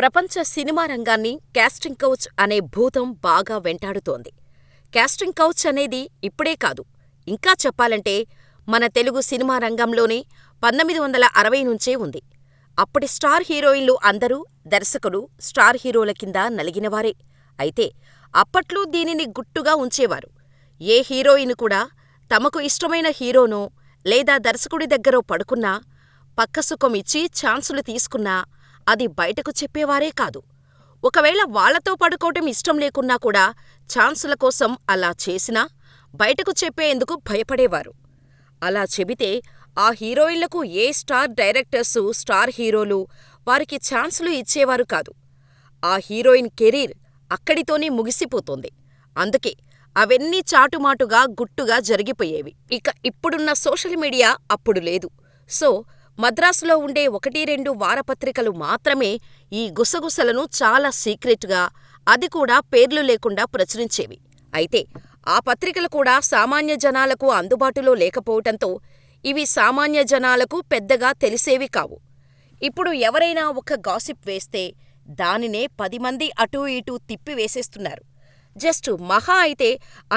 ప్రపంచ సినిమా రంగాన్ని casting couch అనే భూతం బాగా వెంటాడుతోంది. కాస్టింగ్ కౌచ్ అనేది ఇప్పుడే కాదు, ఇంకా చెప్పాలంటే మన తెలుగు సినిమా రంగంలోనే పంతొమ్మిది వందల అరవై నుంచే ఉంది. అప్పటి స్టార్ హీరోయిన్లు అందరూ దర్శకుడు, స్టార్ హీరోల కింద నలిగినవారే. అయితే అప్పట్లో దీనిని గుట్టుగా ఉంచేవారు. ఏ హీరోయిన్ కూడా తమకు ఇష్టమైన హీరోనో లేదా దర్శకుడి దగ్గరో పడుకున్నా, పక్కసుఖం ఇచ్చి ఛాన్సులు తీసుకున్నా అది బయటకు చెప్పేవారే కాదు. ఒకవేళ వాళ్ళతో పడుకోవటం ఇష్టం లేకున్నా కూడా ఛాన్సుల కోసం అలా చేసినా బయటకు చెప్పేందుకు భయపడేవారు. అలా చెబితే ఆ హీరోయిన్లకు ఏ స్టార్ డైరెక్టర్సు, స్టార్ హీరోలు వారికి ఛాన్సులు ఇచ్చేవారు కాదు. ఆ హీరోయిన్ కెరీర్ అక్కడితోనే ముగిసిపోతుంది. అందుకే అవన్నీ చాటుమాటుగా గుట్టుగా జరిగిపోయేవి. ఇక ఇప్పుడున్న సోషల్ మీడియా అప్పుడు లేదు. సో మద్రాసులో ఉండే ఒకటి రెండు వారపత్రికలు మాత్రమే ఈ గుసగుసలను చాలా సీక్రెట్గా, అది కూడా పేర్లు లేకుండా ప్రచురించేవి. అయితే ఆ పత్రికలు కూడా సామాన్య జనాలకు అందుబాటులో లేకపోవటంతో ఇవి సామాన్య జనాలకు పెద్దగా తెలిసేవి కావు. ఇప్పుడు ఎవరైనా ఒక గాసిప్ వేస్తే దానినే పదిమంది అటూ ఇటూ తిప్పి వేసేస్తున్నారు. జస్ట్ మహా అయితే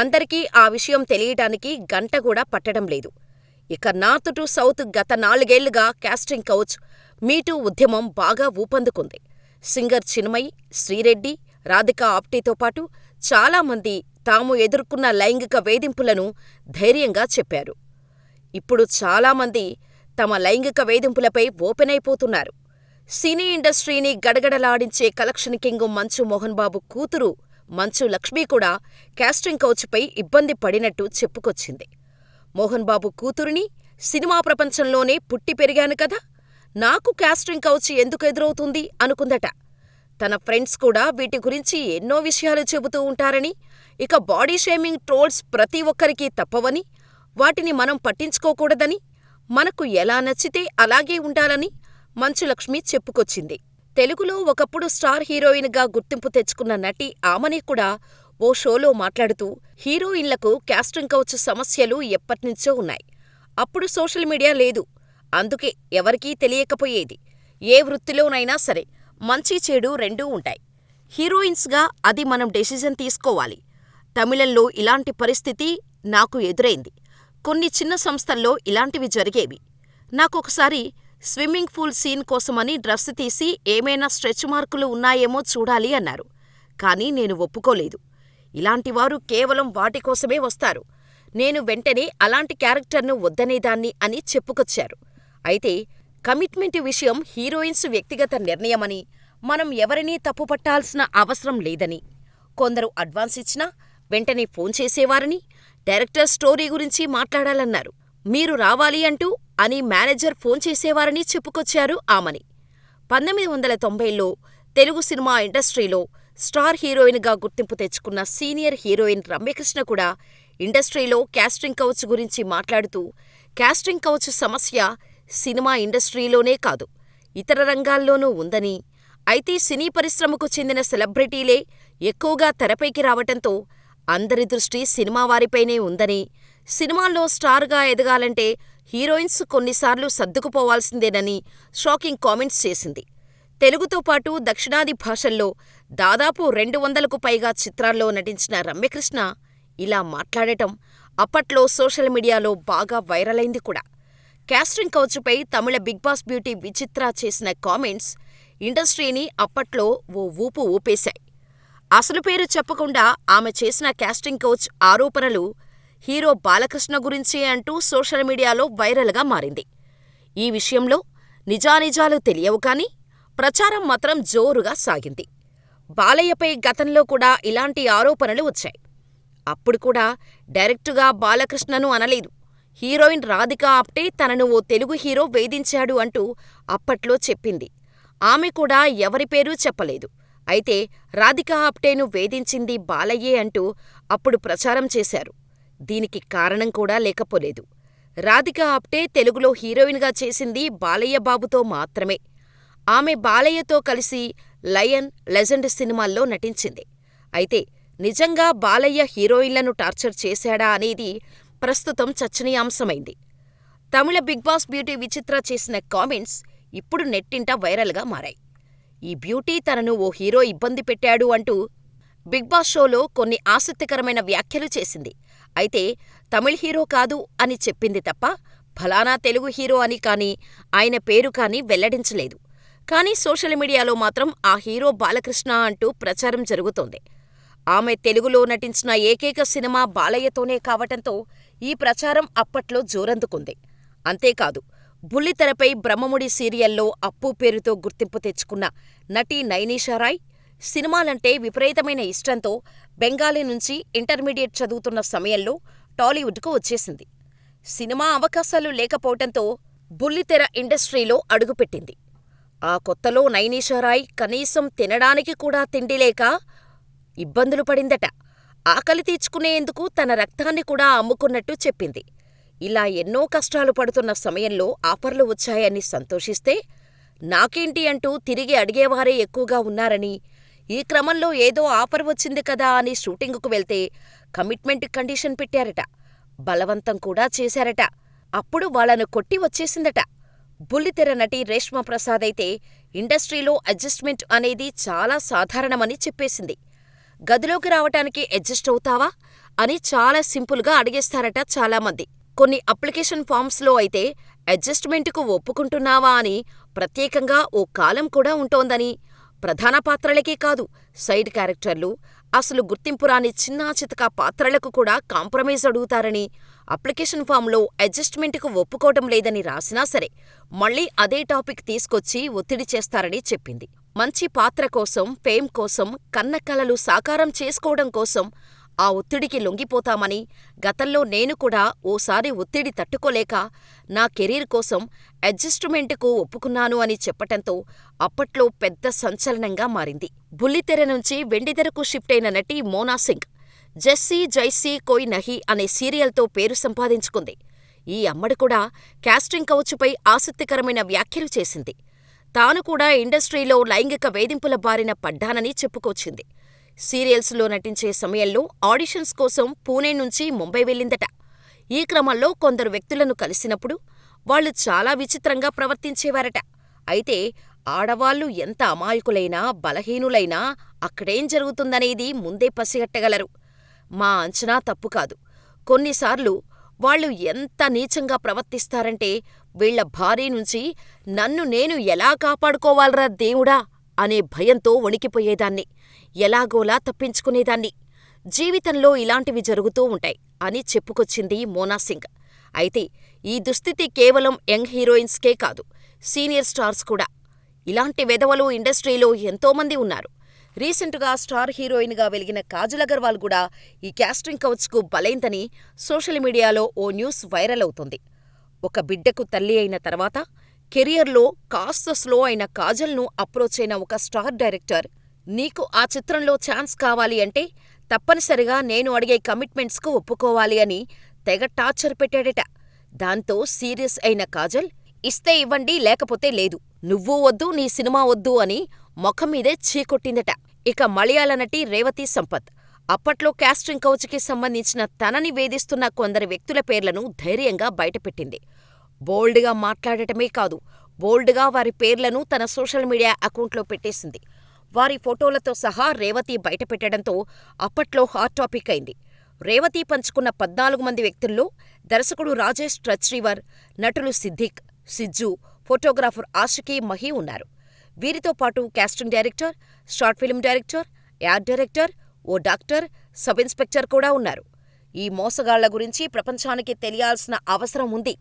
అందరికీ ఆ విషయం తెలియటానికి గంట కూడా పట్టడం లేదు. ఇక నార్త్ టు సౌత్ గత నాలుగేళ్ళుగా కాస్టింగ్ కౌచ్, మీటూ ఉద్యమం బాగా ఊపందుకుంది. సింగర్ చిన్మయి, శ్రీరెడ్డి, రాధికా ఆప్టేతో పాటు చాలామంది తాము ఎదుర్కొన్న లైంగిక వేధింపులను ధైర్యంగా చెప్పారు. ఇప్పుడు చాలామంది తమ లైంగిక వేధింపులపై ఓపెనైపోతున్నారు. సినీ ఇండస్ట్రీని గడగడలాడించే కలెక్షన్ కింగ్ మంచు మోహన్ బాబు కూతురు మంచు లక్ష్మి కూడా కాస్టింగ్ కౌచ్ పై ఇబ్బంది పడినట్టు చెప్పుకొచ్చింది. మోహన్ బాబు కూతురిని సినిమా ప్రపంచంలోనే పుట్టి పెరిగాను కదా, నాకు కాస్టింగ్ కౌచ్ ఎందుకు ఎదురవుతుంది అనుకుందట. తన ఫ్రెండ్స్ కూడా వీటి గురించి ఎన్నో విషయాలు చెబుతూ ఉంటారని, ఇక బాడీ షేమింగ్ ట్రోల్స్ ప్రతి ఒక్కరికీ తప్పవని, వాటిని మనం పట్టించుకోకూడదని, మనకు ఎలా నచ్చితే అలాగే ఉండాలని మంచులక్ష్మి చెప్పుకొచ్చింది. తెలుగులో ఒకప్పుడు స్టార్ హీరోయిన్గా గుర్తింపు తెచ్చుకున్న నటి ఆమెని కూడా ఓ షోలో మాట్లాడుతూ హీరోయిన్లకు కాస్టింగ్ కౌచ్ సమస్యలు ఎప్పట్నుంచో ఉన్నాయి. అప్పుడు సోషల్ మీడియా లేదు. అందుకే ఎవరికీ తెలియకపోయేది. ఏ వృత్తిలోనైనా సరే మంచి చెడు రెండూ ఉంటాయి. హీరోయిన్స్గా అది మనం డెసిజన్ తీసుకోవాలి. తమిళంలో ఇలాంటి పరిస్థితి నాకు ఎదురైంది. కొన్ని చిన్న సంస్థల్లో ఇలాంటివి జరిగేవి. నాకొకసారి స్విమ్మింగ్ పూల్ సీన్ కోసమని డ్రస్ తీసి ఏమైనా స్ట్రెచ్ మార్కులు ఉన్నాయేమో చూడాలి అన్నారు. కానీ నేను ఒప్పుకోలేదు. ఇలాంటివారు కేవలం వాటికోసమే వస్తారు. నేను వెంటనే అలాంటి క్యారెక్టర్ను వద్దనేదాన్ని అని చెప్పుకొచ్చారు. అయితే కమిట్మెంట్ విషయం హీరోయిన్స్ వ్యక్తిగత నిర్ణయమని, మనం ఎవరినీ తప్పుపట్టాల్సిన అవసరం లేదని, కొందరు అడ్వాన్స్ ఇచ్చినా వెంటనే ఫోన్ చేసేవారని, డైరెక్టర్ స్టోరీ గురించి మాట్లాడాలన్నారు. మీరు రావాలి అంటూ అని మేనేజర్ ఫోన్ చేసేవారని చెప్పుకొచ్చారు ఆమని. పంతొమ్మిది వందల తొంభైల్లో తెలుగు సినిమా ఇండస్ట్రీలో స్టార్ హీరోయిన్గా గుర్తింపు తెచ్చుకున్న సీనియర్ హీరోయిన్ రమ్యకృష్ణ కూడా ఇండస్ట్రీలో కాస్టింగ్ కౌచ్ గురించి మాట్లాడుతూ కాస్టింగ్ కౌచ్ సమస్య సినిమా ఇండస్ట్రీలోనే కాదు, ఇతర రంగాల్లోనూ ఉందని, అయితే సినీ పరిశ్రమకు చెందిన సెలబ్రిటీలే ఎక్కువగా తెరపైకి రావటంతో అందరి దృష్టి సినిమా వారిపైనే ఉందని, సినిమాల్లో స్టార్గా ఎదగాలంటే హీరోయిన్స్ కొన్నిసార్లు సర్దుకుపోవాల్సిందేనని షాకింగ్ కామెంట్స్ చేసింది. తెలుగుతో పాటు దక్షిణాది భాషల్లో దాదాపు రెండు వందలకు పైగా చిత్రాల్లో నటించిన రమ్యకృష్ణ ఇలా మాట్లాడటం అప్పట్లో సోషల్ మీడియాలో బాగా వైరలైంది కూడా. Casting కౌచ్పై Tamil big boss beauty Vichitra చేసిన కామెంట్స్ ఇండస్ట్రీని అప్పట్లో ఓ ఊపు ఊపేశాయి. అసలు పేరు చెప్పకుండా ఆమె చేసిన కాస్టింగ్ కౌచ్ ఆరోపణలు హీరో బాలకృష్ణ గురించే అంటూ సోషల్ మీడియాలో వైరల్గా మారింది. ఈ విషయంలో నిజానిజాలు తెలియవు కానీ ప్రచారం మాత్రం జోరుగా సాగింది. బాలయ్యపై గతంలో కూడా ఇలాంటి ఆరోపణలు వచ్చాయి. అప్పుడు కూడా డైరెక్టుగా బాలకృష్ణను అనలేదు. హీరోయిన్ రాధికా ఆప్టే తనను ఓ తెలుగు హీరో వేధించాడు అంటూ అప్పట్లో చెప్పింది. ఆమె కూడా ఎవరి పేరూ చెప్పలేదు. అయితే రాధికా ఆప్టేను వేధించింది బాలయ్యే అంటూ అప్పుడు ప్రచారం చేశారు. దీనికి కారణం కూడా లేకపోలేదు. రాధికా ఆప్టే తెలుగులో హీరోయిన్గా చేసింది బాలయ్య బాబుతో మాత్రమే. ఆమె బాలయ్యతో కలిసి లయన్, లెజెండ్ సినిమాల్లో నటించింది. అయితే నిజంగా బాలయ్య హీరోయిన్లను టార్చర్ చేశాడా అనేది ప్రస్తుతం చర్చనీయాంశమైంది. తమిళ బిగ్ బాస్ బ్యూటీ విచిత్ర చేసిన కామెంట్స్ ఇప్పుడు నెట్టింట వైరల్గా మారాయి. ఈ బ్యూటీ తనను ఓ హీరో ఇబ్బంది పెట్టాడు అంటూ బిగ్ బాస్ షోలో కొన్ని ఆసక్తికరమైన వ్యాఖ్యలు చేసింది. అయితే తమిళ్ హీరో కాదు అని చెప్పింది తప్ప ఫలానా తెలుగు హీరో అని కానీ, ఆయన పేరు కానీ వెల్లడించలేదు. కానీ సోషల్ మీడియాలో మాత్రం ఆ హీరో బాలకృష్ణ అంటూ ప్రచారం జరుగుతోంది. ఆమె తెలుగులో నటించిన ఏకైక సినిమా బాలయ్యతోనే కావటంతో ఈ ప్రచారం అప్పట్లో జోరందుకుంది. అంతేకాదు బుల్లితెరపై బ్రహ్మముడి సీరియల్లో అప్పు పేరుతో గుర్తింపు తెచ్చుకున్న నటి నైనిషారాయ్ సినిమాలంటే విపరీతమైన ఇష్టంతో బెంగాలీ నుంచి ఇంటర్మీడియట్ చదువుతున్న సమయంలో టాలీవుడ్కు వచ్చేసింది. సినిమా అవకాశాలు లేకపోవటంతో బుల్లితెర ఇండస్ట్రీలో అడుగుపెట్టింది. ఆ కొత్తలో నైనిషారాయ్ కనీసం తినడానికి కూడా తిండిలేక ఇబ్బందులు పడిందట. ఆకలి తీర్చుకునేందుకు తన రక్తాన్ని కూడా అమ్ముకున్నట్టు చెప్పింది. ఇలా ఎన్నో కష్టాలు పడుతున్న సమయంలో ఆఫర్లు వచ్చాయని సంతోషిస్తే, నాకేంటి అంటూ తిరిగి అడిగేవారే ఎక్కువగా ఉన్నారని, ఈ క్రమంలో ఏదో ఆఫర్ వచ్చింది కదా అని షూటింగుకు వెళ్తే కమిట్మెంట్ కండిషన్ పెట్టారట. బలవంతం కూడా చేశారట. అప్పుడు వాళ్ళను కొట్టి వచ్చేసిందట. బుల్లితెర నటి రేష్మా ప్రసాద్ అయితే ఇండస్ట్రీలో అడ్జస్ట్మెంట్ అనేది చాలా సాధారణమని చెప్పేసింది. గదిలోకి రావటానికి అడ్జస్ట్ అవుతావా అని చాలా సింపుల్గా అడిగేస్తారట చాలామంది. కొన్ని అప్లికేషన్ ఫామ్స్లో అయితే అడ్జస్ట్మెంట్కు ఒప్పుకుంటున్నావా అని ప్రత్యేకంగా ఓ కాలం కూడా ఉంటోందని, ప్రధాన పాత్రలకే కాదు సైడ్ క్యారెక్టర్లు, అసలు గుర్తింపు రాని చిన్నాచితక పాత్రలకు కూడా కాంప్రమైజ్ అడుగుతారని, అప్లికేషన్ ఫామ్లో అడ్జస్ట్మెంట్కు ఒప్పుకోవటం లేదని రాసినా సరే మళ్ళీ అదే టాపిక్ తీసుకొచ్చి ఒత్తిడి చేస్తారని చెప్పింది. మంచి పాత్ర కోసం, ఫేమ్ కోసం, కన్న కలలు సాకారం చేసుకోవడం కోసం ఆ ఒత్తిడికి లొంగిపోతామని, గతంలో నేను కూడా ఓసారి ఒత్తిడి తట్టుకోలేక నా కెరీర్ కోసం అడ్జస్టుమెంటుకు ఒప్పుకున్నాను అని చెప్పటంతో అప్పట్లో పెద్ద సంచలనంగా మారింది. బుల్లితెర నుంచి వెండితెరకు షిఫ్ట్ అయిన నటి మోనా సింగ్ 'జస్సీ జైసీ కోయ్ నహీ' అనే సీరియల్తో పేరు సంపాదించుకుంది. ఈ అమ్మడు కూడా కాస్టింగ్ కౌచుపై ఆసక్తికరమైన వ్యాఖ్యలు చేసింది. తాను కూడా ఇండస్ట్రీలో లైంగిక వేధింపుల బారిన పడ్డానని చెప్పుకొచ్చింది. సీరియల్స్లో నటించే సమయంలో ఆడిషన్స్ కోసం పూణే నుంచి ముంబై వెళ్ళిందట. ఈ క్రమంలో కొందరు వ్యక్తులను కలిసినప్పుడు వాళ్ళు చాలా విచిత్రంగా ప్రవర్తించేవారట. అయితే ఆడవాళ్ళు ఎంత అమాయకులైనా, బలహీనులైనా అక్కడేం జరుగుతుందనేది ముందే పసిగట్టగలరు. మా అంచనా తప్పు కాదు. కొన్నిసార్లు వాళ్ళు ఎంత నీచంగా ప్రవర్తిస్తారంటే వీళ్ళ భారీ నుంచి నన్ను నేను ఎలా కాపాడుకోవాల్రా దేవుడా అనే భయంతో వణికిపోయేదాన్ని. ఎలాగోలా తప్పించుకునేదాన్ని. జీవితంలో ఇలాంటివి జరుగుతూ ఉంటాయి అని చెప్పుకొచ్చింది మోనా సింగ్. అయితే ఈ దుస్థితి కేవలం యంగ్ హీరోయిన్స్కే కాదు, సీనియర్ స్టార్స్ కూడా. ఇలాంటి వెధవలు ఇండస్ట్రీలో ఎంతోమంది ఉన్నారు. రీసెంటుగా స్టార్ హీరోయిన్గా వెలిగిన కాజల్ అగర్వాల్ కూడా ఈ కాస్టింగ్ కౌచ్కు బలైందని సోషల్ మీడియాలో ఓ న్యూస్ వైరల్ అవుతోంది. ఒక బిడ్డకు తల్లి అయిన తర్వాత కెరియర్లో కాస్త స్లో అయిన కాజల్ను అప్రోచ్ అయిన ఒక స్టార్ డైరెక్టర్, నీకు ఆ చిత్రంలో ఛాన్స్ కావాలి అంటే తప్పనిసరిగా నేను అడిగే కమిట్మెంట్స్కు ఒప్పుకోవాలి అని తెగ టార్చర్ పెట్టాడట. దాంతో సీరియస్ అయిన కాజల్, ఇస్తే ఇవ్వండి లేకపోతే లేదు. నువ్వూ వద్దు నీ సినిమా వద్దు అని మొఖం మీదే చీకొట్టిందట. ఇక మలయాళ నటి రేవతి సంపత్ అప్పట్లో కాస్టింగ్ కౌచ్కి సంబంధించిన తనని వేధిస్తున్న కొందరు వ్యక్తుల పేర్లను ధైర్యంగా బయటపెట్టింది. బోల్డ్గా మాట్లాడటమే కాదు, బోల్డ్గా వారి పేర్లను తన సోషల్ మీడియా అకౌంట్లో పెట్టేసింది. వారి ఫోటోలతో సహా రేవతి బయటపెట్టడంతో అప్పట్లో హాట్ టాపిక్ అయింది. రేవతి పంచుకున్న పద్నాలుగు మంది వ్యక్తుల్లో దర్శకుడు రాజేష్ ట్రచ్రీవర్, నటులు సిద్దిక్, సిజ్జు, ఫోటోగ్రాఫర్ ఆషికీ మహీ ఉన్నారు. వీరితో పాటు casting director, short film director, ad director, ఓ డాక్టర్, సబ్ ఇన్స్పెక్టర్ కూడా ఉన్నారు. ఈ మోసగాళ్ళ గురించి ప్రపంచానికి తెలియాల్సిన అవసరం ఉంది.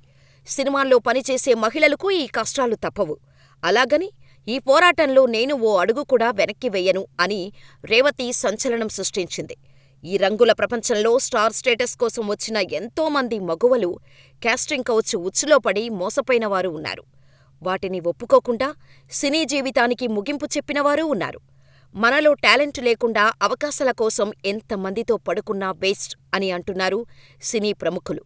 సినిమాల్లో పనిచేసే మహిళలకు ఈ కష్టాలు తప్పవు. అలాగని ఈ పోరాటంలో నేను ఓ అడుగు కూడా వెనక్కి వెయ్యను అని రేవతి సంచలనం సృష్టించింది. ఈ రంగుల ప్రపంచంలో స్టార్ స్టేటస్ కోసం వచ్చిన ఎంతోమంది మగువలు కాస్టింగ్ కౌచ్ ఉచ్చులో పడి మోసపోయినవారు ఉన్నారు. వాటిని ఒప్పుకోకుండా సినీ జీవితానికి ముగింపు చెప్పినవారూ ఉన్నారు. మనలో టాలెంట్ లేకుండా అవకాశాల కోసం ఎంతమందితో పడుకున్నా వేస్ట్ అని అంటున్నారు సినీ ప్రముఖులు.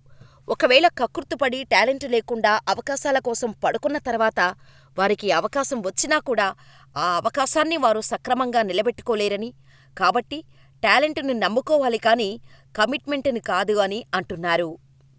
ఒకవేళ కక్కుర్తిపడి టాలెంట్ లేకుండా అవకాశాల కోసం పడుకున్న తర్వాత వారికి అవకాశం వచ్చినా కూడా ఆ అవకాశాన్ని వారు సక్రమంగా నిలబెట్టుకోలేరని, కాబట్టి టాలెంటుని నమ్ముకోవాలి కానీ కమిట్మెంటుని కాదు అని అంటున్నారు.